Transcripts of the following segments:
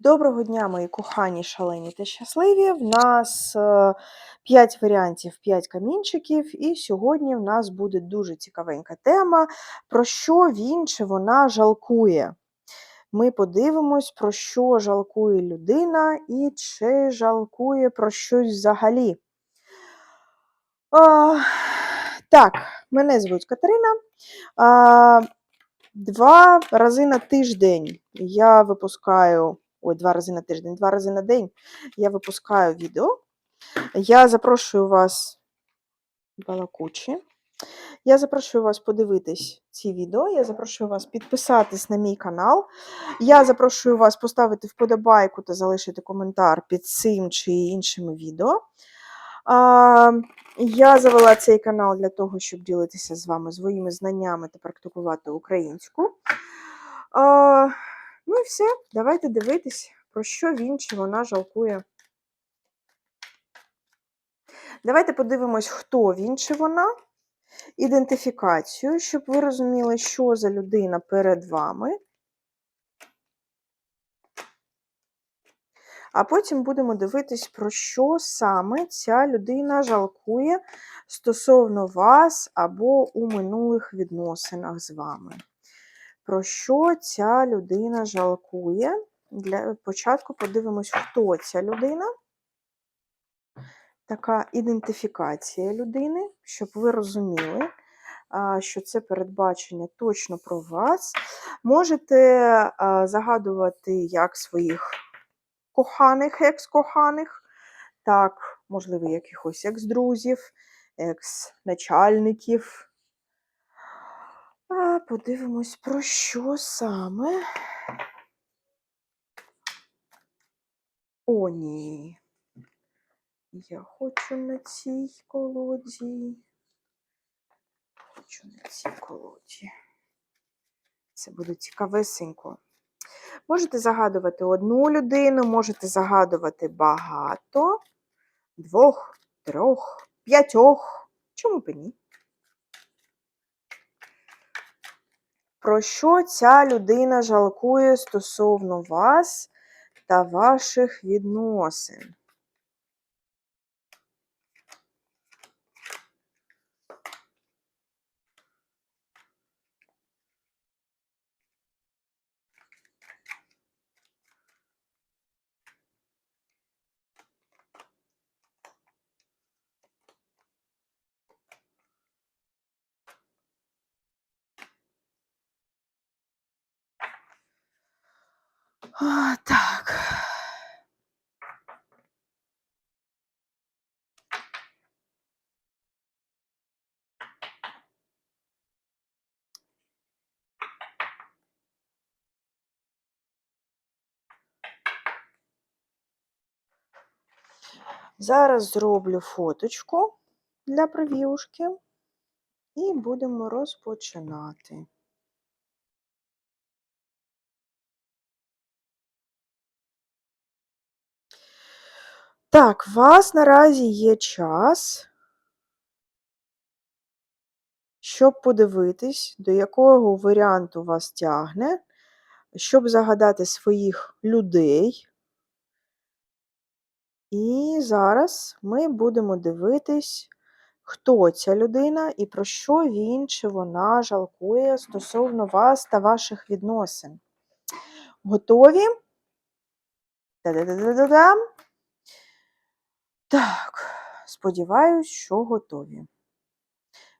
Доброго дня, мої кохані, шалені та щасливі. В нас 5 варіантів, 5 камінчиків, і сьогодні в нас буде дуже цікавенька тема, про що він чи вона жалкує. Ми подивимось, про що жалкує людина і чи жалкує про щось взагалі. А, так, мене звуть Катерина. А, Два рази на тиждень я випускаю, ой, два рази на тиждень, два рази на день я випускаю відео. Я запрошую вас, балакучі, я запрошую вас подивитись ці відео, я запрошую вас підписатись на мій канал. Я запрошую вас поставити вподобайку та залишити коментар під цим чи іншими відео. Я завела цей канал для того, щоб ділитися з вами своїми знаннями та практикувати українську. Ну і все, давайте дивитись, про що він чи вона жалкує. Давайте подивимось, хто він чи вона, ідентифікацію, щоб ви розуміли, що за людина перед вами. А потім будемо дивитись, про що саме ця людина жалкує стосовно вас або у минулих відносинах з вами. Про що ця людина жалкує? Для початку подивимось, хто ця людина. Така ідентифікація людини, щоб ви розуміли, що це передбачення точно про вас. Можете загадувати як своїх коханих, екс-коханих, так, можливо, якихось екс-друзів, екс-начальників. А Подивимось, про що саме. О, ні. Я хочу на цій колоді. Хочу на цій колоді. Це буде цікавесенько. Можете загадувати одну людину, можете загадувати багато, двох, трьох, п'ятьох. Чому б ні? Про що ця людина жалкує стосовно вас та ваших відносин? Зараз зроблю фоточку для прев'юшки і будемо розпочинати. Так, у вас наразі є час, щоб подивитись, до якого варіанту вас тягне, щоб загадати своїх людей. І зараз ми будемо дивитись, хто ця людина і про що він чи вона жалкує стосовно вас та ваших відносин. Готові? Та-да-да-да-да-дам! Так, сподіваюсь, що готові.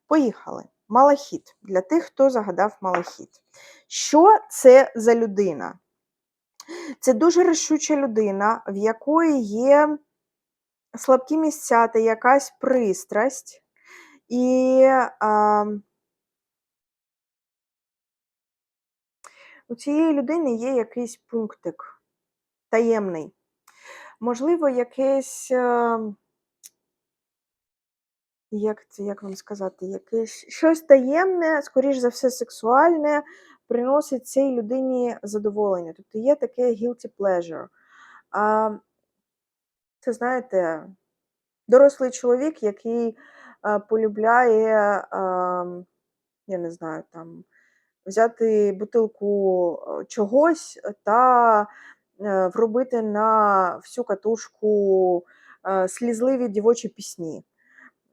Поїхали. Малахіт. Для тих, хто загадав малахіт. Що це за людина? Це дуже рішуча людина, в якої є слабкі місця та якась пристрасть. І а, у цієї людини є якийсь пунктик таємний можливо, якесь, ем, як це, як вам сказати, якесь щось таємне, скоріш за все, сексуальне, приносить цій людині задоволення. Тобто є таке guilty pleasure. А, Це, знаєте, дорослий чоловік, який полюбляє, я не знаю, там, взяти бутилку чогось та е, вробити на всю катушку е, слізливі дівочі пісні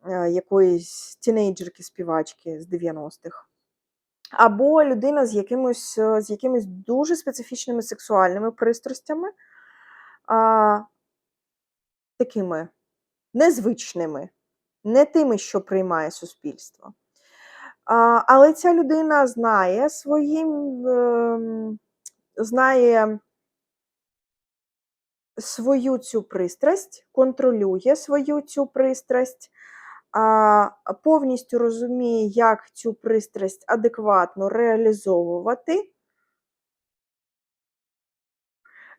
е, якоїсь тінейджерки-співачки з 90-х. Або людина з якимось, е, з якимись дуже специфічними сексуальними пристрастями, а, такими незвичними, не тими, що приймає суспільство. А, але ця людина знає своїм, ем, знає свою цю пристрасть, контролює свою цю пристрасть, повністю розуміє, як цю пристрасть адекватно реалізовувати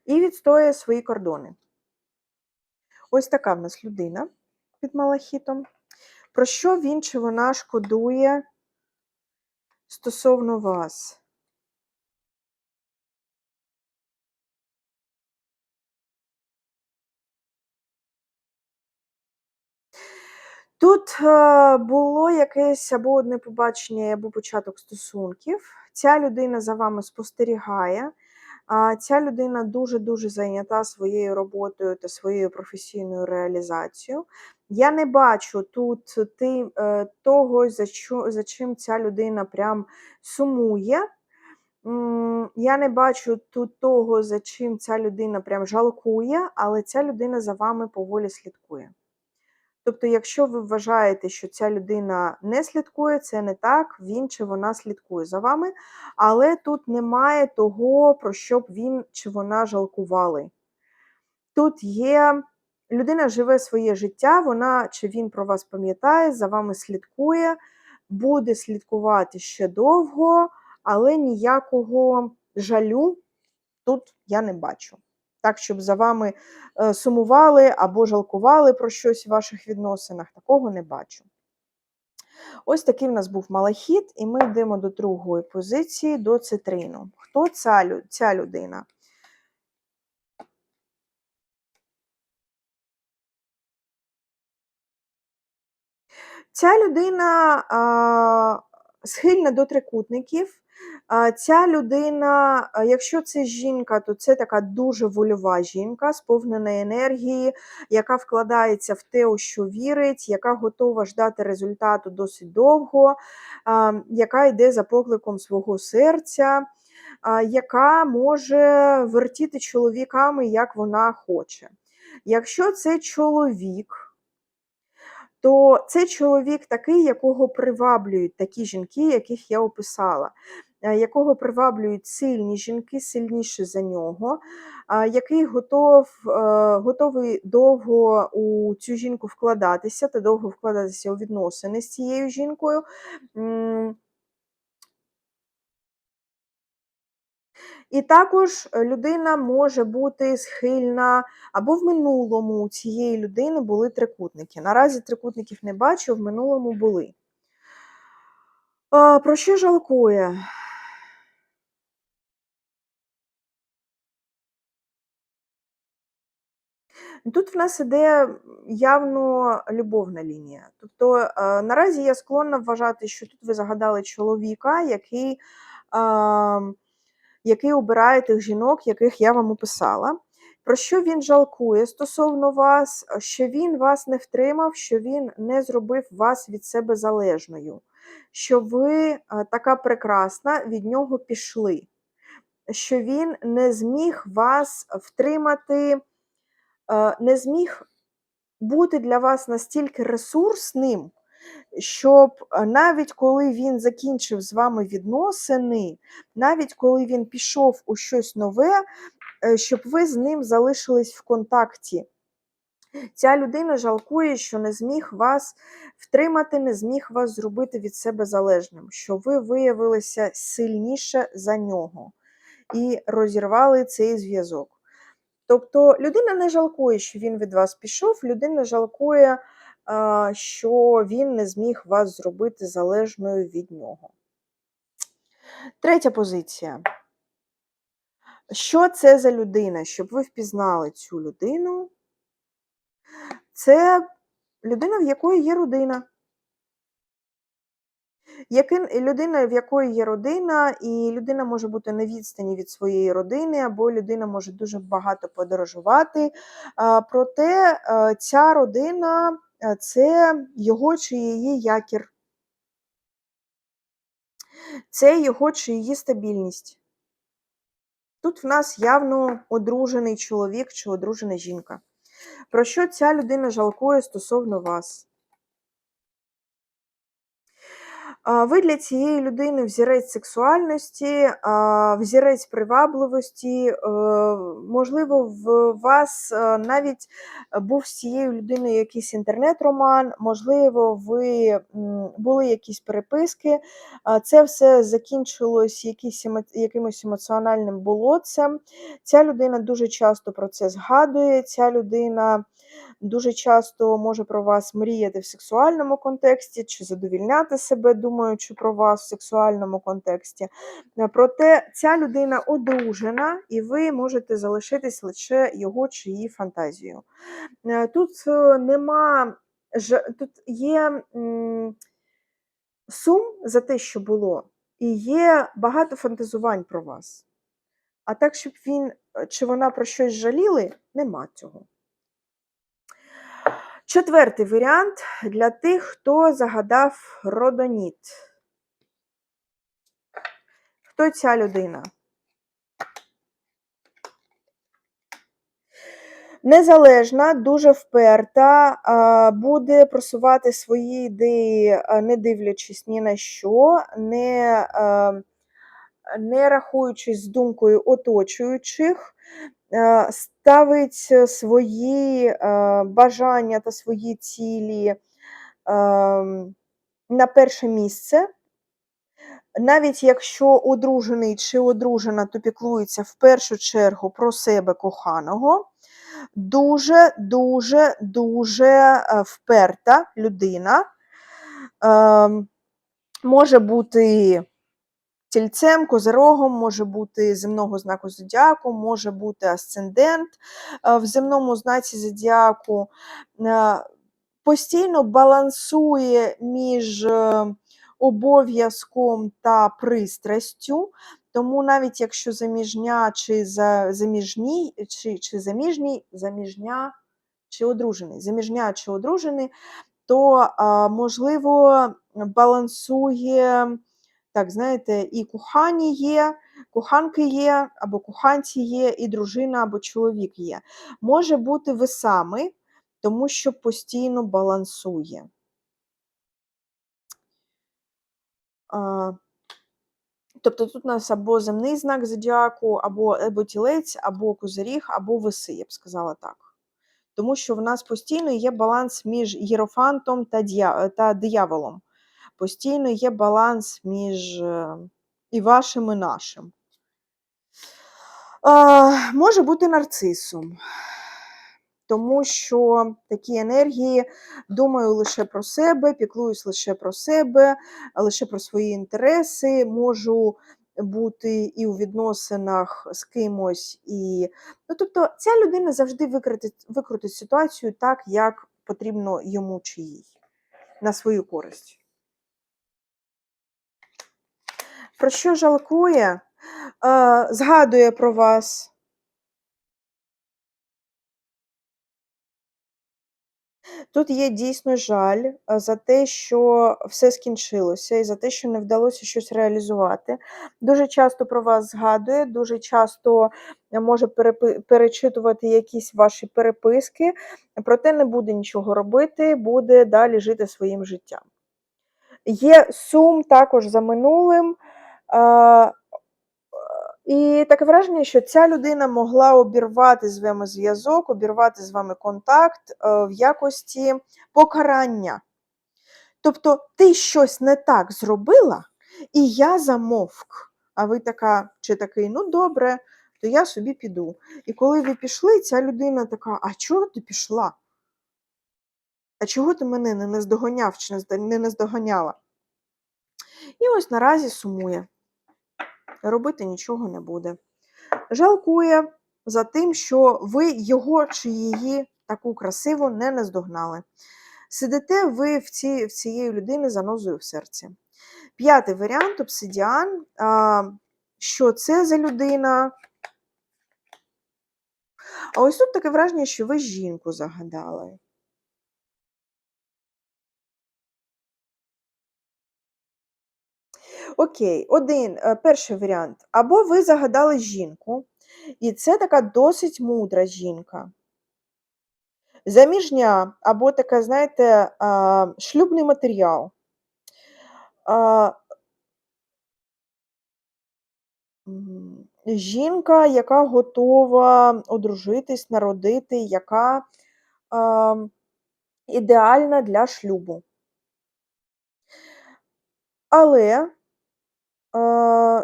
і відстоює свої кордони. Ось така в нас людина під малахітом. Про що він чи вона шкодує стосовно вас? Тут е, було якесь або одне побачення, або початок стосунків. Ця людина за вами спостерігає. Ця людина дуже-дуже зайнята своєю роботою та своєю професійною реалізацією. Я не бачу тут ти, е, того, за, що, за чим ця людина прям сумує. Я не бачу тут того, за чим ця людина прям жалкує, але ця людина за вами поволі слідкує. Тобто, якщо ви вважаєте, що ця людина не слідкує, це не так, він чи вона слідкує за вами, але тут немає того, про що б він чи вона жалкували. Тут є людина живе своє життя, вона чи він про вас пам'ятає, за вами слідкує, буде слідкувати ще довго, але ніякого жалю тут я не бачу. Так, щоб за вами е, сумували або жалкували про щось в ваших відносинах, такого не бачу. Ось такий в нас був малахіт, і ми йдемо до другої позиції, до цитрину. Хто ця, ця людина? Ця людина а, схильна до трикутників. Ця людина, якщо це жінка, то це така дуже вольова жінка, сповнена енергії, яка вкладається в те, у що вірить, яка готова ждати результату досить довго, яка йде за покликом свого серця, яка може вертіти чоловіками, як вона хоче. Якщо це чоловік, то це чоловік такий, якого приваблюють такі жінки, яких я описала, якого приваблюють сильні жінки, сильніші за нього, який готов, е, готовий довго у цю жінку вкладатися та довго вкладатися у відносини з цією жінкою. І також е, людина може бути схильна, або в минулому у цієї людини були трикутники. Наразі трикутників не бачу, в минулому були. А, Про що жалкує? Тут в нас іде явно любовна лінія. Тобто, е, наразі я склонна вважати, що тут ви загадали чоловіка, який який обирає тих жінок, яких я вам описала. Про що він жалкує стосовно вас, що він вас не втримав, що він не зробив вас від себе залежною, що ви е, така прекрасна, від нього пішли, що він не зміг вас втримати, не зміг бути для вас настільки ресурсним, щоб навіть коли він закінчив з вами відносини, навіть коли він пішов у щось нове, е, щоб ви з ним залишились в контакті. Ця людина жалкує, що не зміг вас втримати, не зміг вас зробити від себе залежним, що ви виявилися сильніше за нього і розірвали цей зв'язок. Тобто людина не жалкує, що він від вас пішов, людина жалкує що він не зміг вас зробити залежною від нього. Третя позиція. Що це за людина? Щоб ви впізнали цю людину? Це людина, в якої є родина. Людина, в якої є родина, і людина може бути на відстані від своєї родини, або людина може дуже багато подорожувати. Проте е, ця родина е, це його чи її якір. Це його чи її стабільність. Тут в нас явно одружений чоловік чи одружена жінка. Про що ця людина жалкує стосовно вас? Ви для цієї людини взірець сексуальності, взірець привабливості. е, Можливо, в вас е, навіть був з цією людиною якийсь інтернет-роман, можливо, ви були якісь переписки. Це все закінчилось якимось емоціональним болотцем. Ця людина дуже часто про це згадує. Ця людина дуже часто може про вас мріяти в сексуальному контексті чи задовільняти себе, думаючи про вас в сексуальному контексті. Е, Проте ця людина одружена, і ви можете залишитись лише його чи її фантазією. Е, Тут е, нема тут є сум за те, що було, і є багато фантазувань про вас. А так, щоб він чи вона про щось жаліли, нема цього. Четвертий варіант для тих, хто загадав родоніт. Хто ця людина? Незалежна, дуже вперта, буде просувати свої ідеї, не дивлячись ні на що, не, не рахуючись з думкою оточуючих, ставить свої е, бажання та свої цілі ем, на перше місце. Навіть якщо одружений чи одружена, то піклується в першу чергу про себе коханого. Дуже, дуже, дуже е, вперта людина. Ем, Може бути тільцем, козирогом, може бути земного знаку зодіаку, може бути асцендент е, в земному знаці зодіаку. Е, Постійно балансує між е, обов'язком та пристрастю. Тому навіть якщо заміжня чи за, чи, чи заміжній, заміжня чи одружений, заміжня чи одружений, то можливо балансує, так, знаєте, і кохані є, коханки є, або коханці є, і дружина або чоловік є. Може бути ви самі, тому що постійно балансує. А, Тобто тут у нас або земний знак зодіаку, або, або тілець, або козиріг, або веси, я б сказала так. Тому що в нас постійно є баланс між єрофантом та, дія, та дияволом. Постійно є баланс між е, і вашим, і нашим. А, може бути нарцисом, тому що такі енергії думаю лише про себе, піклуюсь лише про себе, лише про свої інтереси, можу бути і у відносинах з кимось. І... Ну, тобто ця людина завжди викрутить, викрутить ситуацію так, як потрібно йому чи їй, на свою користь. Про що жалкує? Е, згадує про вас. Тут є дійсно жаль за те, що все скінчилося, і за те, що не вдалося щось реалізувати. Дуже часто про вас згадує, дуже часто е, може перечитувати якісь ваші переписки, проте не буде нічого робити, буде далі жити своїм життям. Є сум також за минулим. Е, і таке враження, що ця людина могла обірвати з вами зв'язок, обірвати з вами контакт е, в якості покарання. Тобто ти щось не так зробила, і я замовк. А ви така чи такий, ну добре, то я собі піду. І коли ви пішли, ця людина така: а чого ти пішла? А чого ти мене не наздоганяв чи не наздоганяла? І ось наразі сумує. Робити нічого не буде. Жалкує за тим, що ви його чи її таку красиву не наздогнали. Сидите ви в, ці, в цієї людини занозою в серці. П'ятий варіант обсидіан. Що це за людина? А ось тут таке враження, що ви жінку загадали. Окей, один, е, перший варіант. Або ви загадали жінку, і це така досить мудра жінка. Заміжня, або така, знаєте, шлюбний матеріал. Жінка, яка готова одружитись, народити, яка ідеальна для шлюбу. Але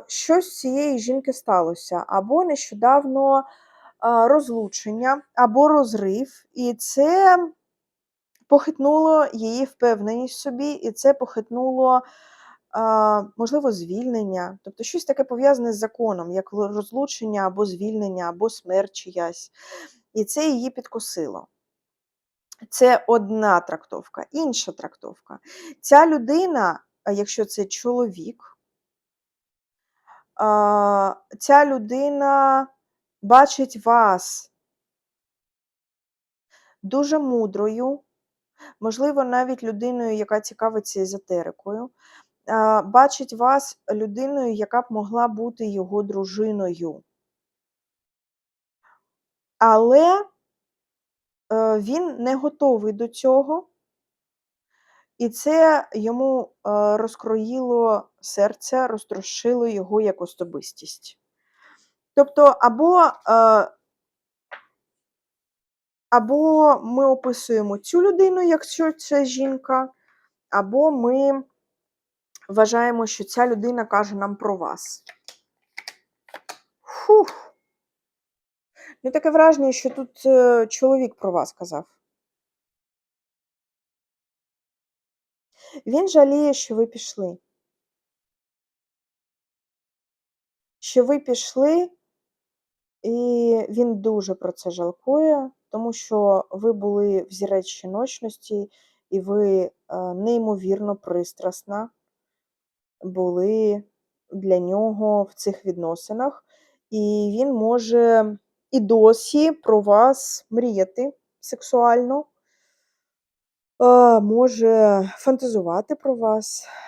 щось з цієї жінки сталося. Або нещодавно е, розлучення, або розрив, і це похитнуло її впевненість в собі, і це похитнуло, е, можливо, звільнення. Тобто щось таке пов'язане з законом, як розлучення, або звільнення, або смерть чиясь. І це її підкосило. Це одна трактовка. Інша трактовка. Ця людина, якщо це чоловік, ця людина бачить вас дуже мудрою, можливо, навіть людиною, яка цікавиться езотерикою, бачить вас людиною, яка б могла бути його дружиною. Але е, він не готовий до цього, і це йому е, розкроїло серце, розтрощило його як особистість. Тобто, або, е, або ми описуємо цю людину, якщо це жінка, або ми вважаємо, що ця людина каже нам про вас. Фух. Ну, таке враження, що тут е, чоловік про вас казав. Він жаліє, що ви пішли. Що ви пішли, і він дуже про це жалкує, тому що ви були взірець жіночності, і ви е, неймовірно пристрасна були для нього в цих відносинах, і він може і досі про вас мріяти сексуально, е, може фантазувати про вас. Ну,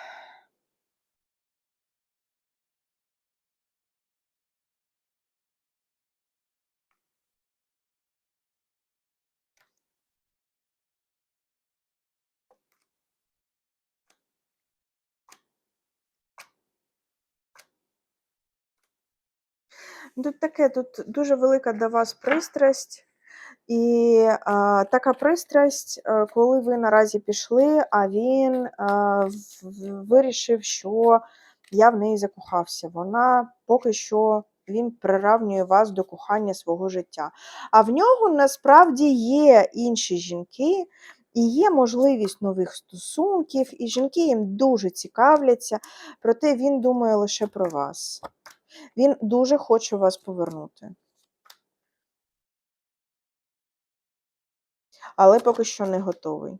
Тут таке, тут дуже велика до вас пристрасть. І а, така пристрасть, е, коли ви наразі пішли, а він в- вирішив, що я в неї закохався. Вона поки що він приравнює вас до кохання свого життя. А в нього насправді є інші жінки, і є можливість нових стосунків, і жінки їм дуже цікавляться, проте він думає лише про вас. Він дуже хоче вас повернути. але поки що не готовий.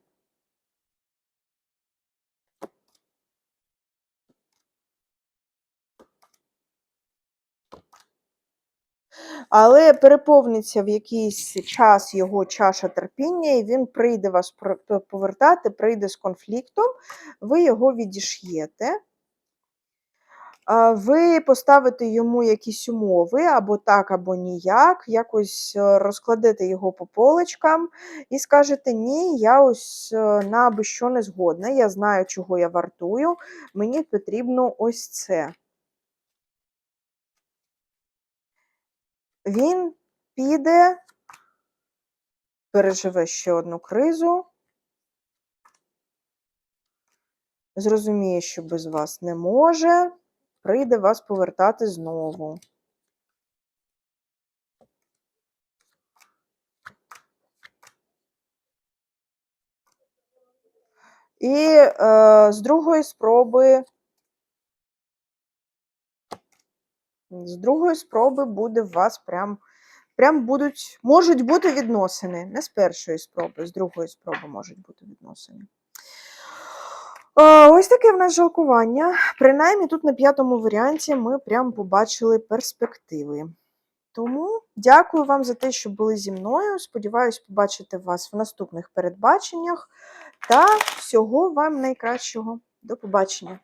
Але переповниться в якийсь час його чаша терпіння, і він прийде вас повертати, прийде з конфліктом, ви його відіш'єте. Ви поставите йому якісь умови, або так, або ніяк, якось е, розкладете його по полочкам і скажете: ні, я ось е, на що не згодна, я знаю, чого я вартую, мені потрібно ось це. Він піде, переживе ще одну кризу, зрозуміє, що без вас не може, прийде вас повертати знову. І е, з другої спроби, з другої спроби буде в вас прям, прям будуть, можуть бути відносини. Не з першої спроби, з другої спроби можуть бути відносини. Ось таке в нас жалкування. Принаймні тут на п'ятому варіанті ми прямо побачили перспективи. Тому дякую вам за те, що були зі мною. Сподіваюсь побачити вас в наступних передбаченнях. Та всього вам найкращого. До побачення!